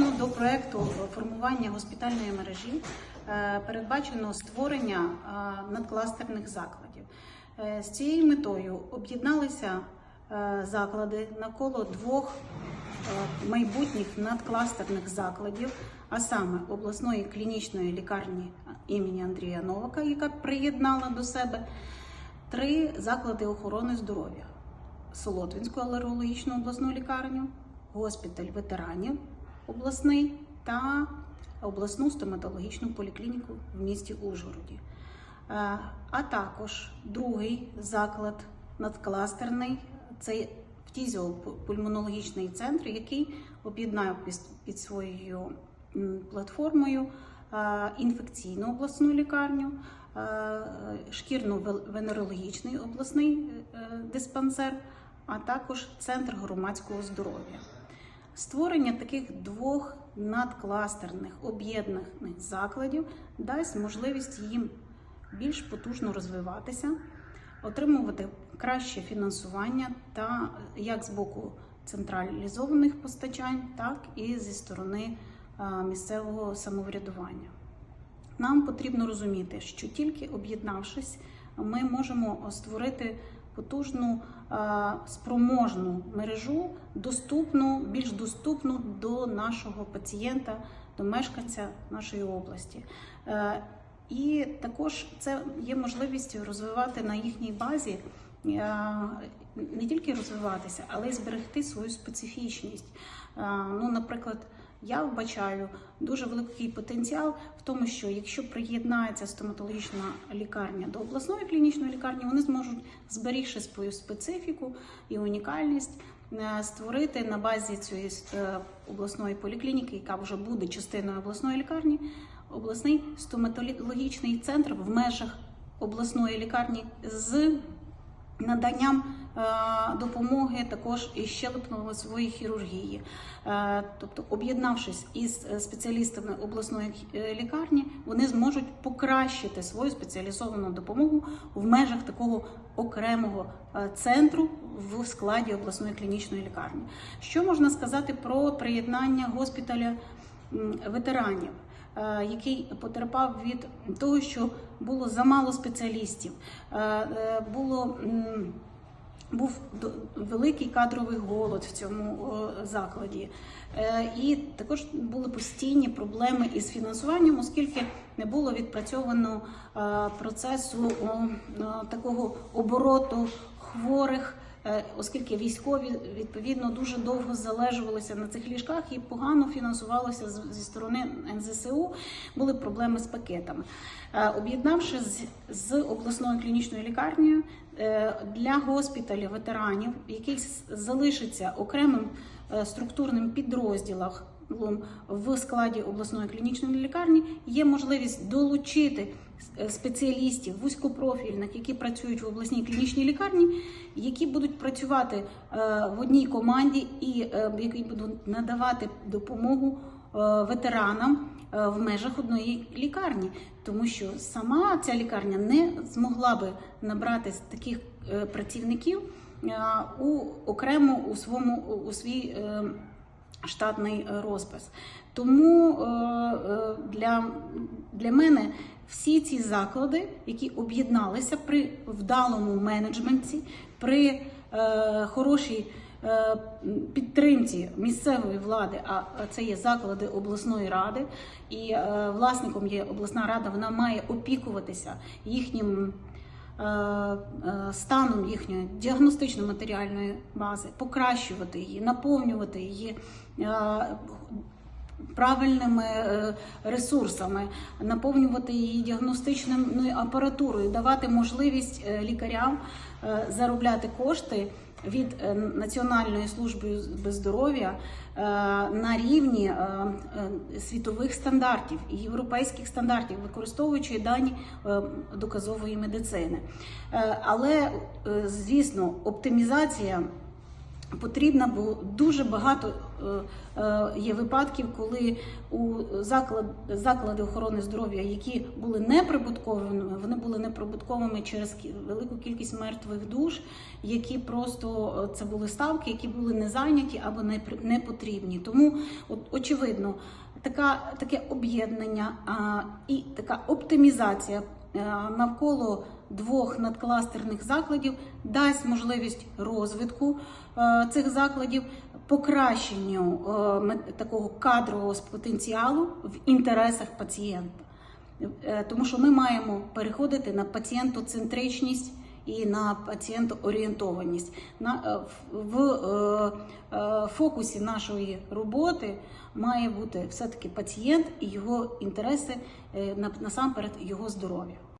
Відповідно до проекту формування госпітальної мережі е, передбачено створення е, надкластерних закладів. Е, З цією метою об'єдналися заклади навколо двох майбутніх надкластерних закладів, а саме обласної клінічної лікарні імені Андрія Новака, яка приєднала до себе три заклади охорони здоров'я: Солотвинську алергологічну обласну лікарню, госпіталь ветеранів обласний та обласну стоматологічну поліклініку в місті Ужгороді. Е, А також другий заклад надкластерний це фтізіопульмонологічний центр, який об'єднав під, своєю платформою е, інфекційну обласну лікарню, е, шкірно-венерологічний обласний диспансер, а також центр громадського здоров'я. Створення таких двох надкластерних об'єднаних закладів дасть можливість їм більш потужно розвиватися, отримувати краще фінансування та як з боку централізованих постачань, так і зі сторони місцевого самоврядування. Нам потрібно розуміти, що тільки об'єднавшись, ми можемо створити потужну е, спроможну мережу, доступну, більш доступну до нашого пацієнта, до мешканця нашої області. Е, І також це є можливість розвивати на їхній базі. е, Не тільки розвиватися, але й зберегти свою специфічність. Ну, наприклад, я вбачаю дуже великий потенціал в тому, що якщо приєднається стоматологічна лікарня до обласної клінічної лікарні, вони зможуть, зберігши свою специфіку і унікальність, е, створити на базі цієї е, обласної поліклініки, яка вже буде частиною обласної лікарні, обласний стоматологічний центр в межах обласної лікарні з наданням е, допомоги також і щелепно-лицевої хірургії. Е, Тобто, об'єднавшись із е, спеціалістами обласної лікарні, вони зможуть покращити свою спеціалізовану допомогу в межах такого окремого центру в складі обласної клінічної лікарні. Що можна сказати про приєднання госпіталя ветеранів? Е, який потерпав від того, що було замало спеціалістів, е, е, було був великий кадровий голод в цьому закладі, і також були постійні проблеми із фінансуванням, оскільки не було відпрацьовано процесу такого обороту хворих. Е, Оскільки військові відповідно дуже довго залежувалися на цих ліжках і погано фінансувалося зі сторони НЗСУ, були проблеми з пакетами. Е, Об'єднавши з, з обласною клінічною лікарнею е, для госпіталів ветеранів, який залишиться окремим структурним підрозділом в складі обласної клінічної лікарні, є можливість долучити е, спеціалістів вузькопрофільних, які працюють в обласній клінічній лікарні, які будуть працювати е, в одній команді і е, які будуть надавати допомогу ветеранам в межах одної лікарні, тому що сама ця лікарня не змогла би набрати таких працівників у окремо у своєму у свій штатний е, розпис. Тому е, е, для, для мене всі ці заклади, які об'єдналися при вдалому менеджменті, при хорошій підтримці місцевої влади, а це є заклади обласної ради, і власником є обласна рада, вона має опікуватися їхнім станом їхньої діагностично-матеріальної бази, покращувати її, наповнювати її. Правильними е, ресурсами наповнювати її діагностичною апаратурою, давати можливість е, лікарям е, заробляти кошти від Національної служби здоров'я на рівні світових стандартів і європейських стандартів, використовуючи дані доказової медицини. Але, звісно, оптимізація Потрібно, бо дуже багато е, е, є випадків, коли у заклад, заклади охорони здоров'я, які були неприбутковими, вони були неприбутковими через велику кількість мертвих душ, які просто е, це були ставки, які були не зайняті або не, потрібні. Тому, от, очевидно, така, таке об'єднання і така оптимізація навколо двох надкластерних закладів дасть можливість розвитку е, цих закладів, покращенню е, такого кадрового потенціалу в інтересах пацієнта. Е, Тому що ми маємо переходити на пацієнтоцентричність і на пацієнтоорієнтованість. На, в е, фокусі нашої роботи має бути все-таки пацієнт і його інтереси, насамперед його здоров'я.